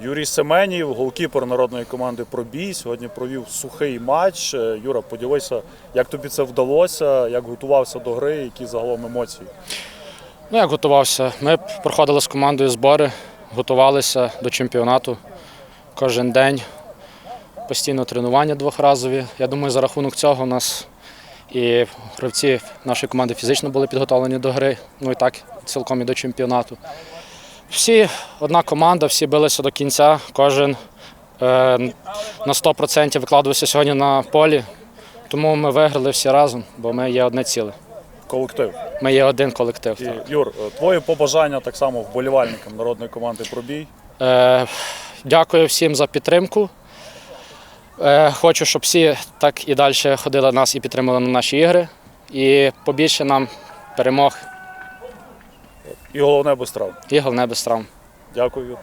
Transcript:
Юрій Семенів, голкіпер народної команди Пробій, сьогодні провів сухий матч. Е, Юра, поділися, як тобі це вдалося, як готувався до гри, які загалом емоції. Ну, як готувався? Ми проходили з командою збори, готувалися до чемпіонату кожен день. Постійно тренування двохразові. Я думаю, за рахунок цього у нас і гравці нашої команди фізично були підготовлені до гри, ну і так цілком і до чемпіонату. Всі одна команда, всі билися до кінця, кожен е, на 100% викладувався сьогодні на полі. Тому ми виграли всі разом, бо ми є одне ціле. Колектив. Ми є один колектив. І, так. Юр, е, твої побажання так само вболівальникам народної команди Пробій. Е, дякую всім за підтримку. Е, хочу, щоб всі так і далі ходили нас і підтримували на наші ігри. І побільше нам перемог І головне без травм. і головне без травм. Дякую.